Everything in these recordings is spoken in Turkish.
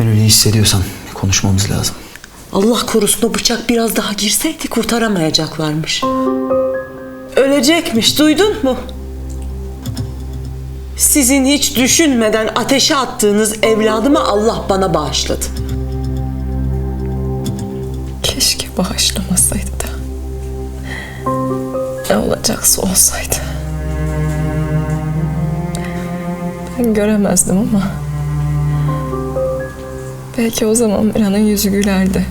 Gönül iyi hissediyorsan bir konuşmamız lazım. Allah korusun o bıçak biraz daha girseydi kurtaramayacaklarmış. Ölecekmiş duydun mu? Sizin hiç düşünmeden ateşe attığınız evladımı Allah bana bağışladı. Keşke bağışlamasaydı da. Ne olacaksa olsaydı. Ben göremezdim ama belki o zaman Mira'nın yüzü gülerdi.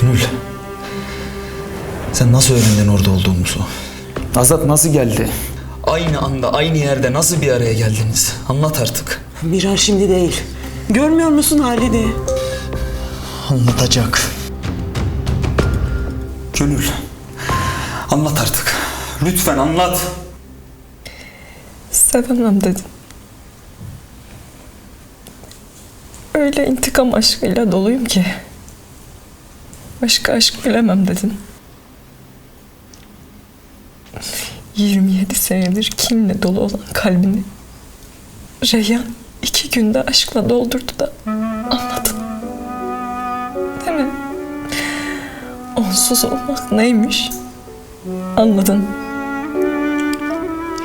Gönül. Sen nasıl öğrendin orada olduğumuzu? Azat nasıl geldi? Aynı anda, aynı yerde nasıl bir araya geldiniz? Anlat artık. Mirar şimdi değil. Görmüyor musun halini? Anlatacak. Gönül. Anlat artık. Lütfen anlat. Sevemem dedim. Öyle intikam aşkıyla doluyum ki. Başka aşk bilemem dedin. 27 senedir kinle dolu olan kalbini Reyhan iki günde aşkla doldurdu da anladın. Değil mi? Onsuz olmak neymiş? Anladın.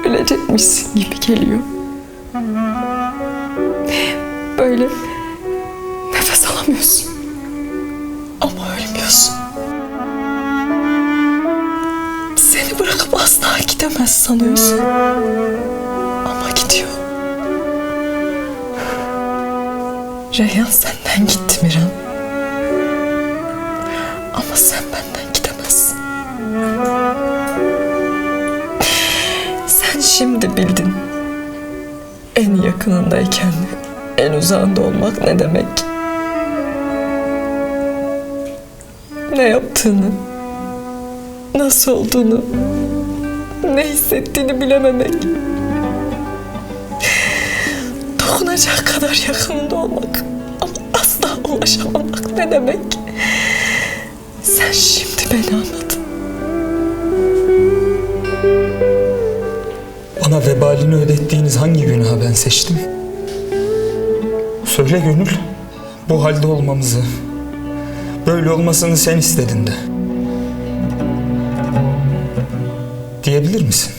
Ölecekmişsin gibi geliyor. Böyle nefes alamıyorsun. Ama ölmüyorsun. Seni bırakıp asla gidemez sanıyorsun. Ama gidiyor. Reyhan senden gitti Miran. Ama sen benden gidemezsin. Sen şimdi bildin. En yakınındayken en uzağında olmak ne demek? Ne yaptığını, nasıl olduğunu, ne hissettiğini bilememek. Dokunacak kadar yakınında olmak ama asla ulaşamamak ne demek? Sen şimdi beni anladın. Bana vebalini ödettiğiniz hangi günahı ben seçtim? Söyle Gönül. Bu halde olmamızı, böyle olmasını sen istedin de. Diyebilir misin?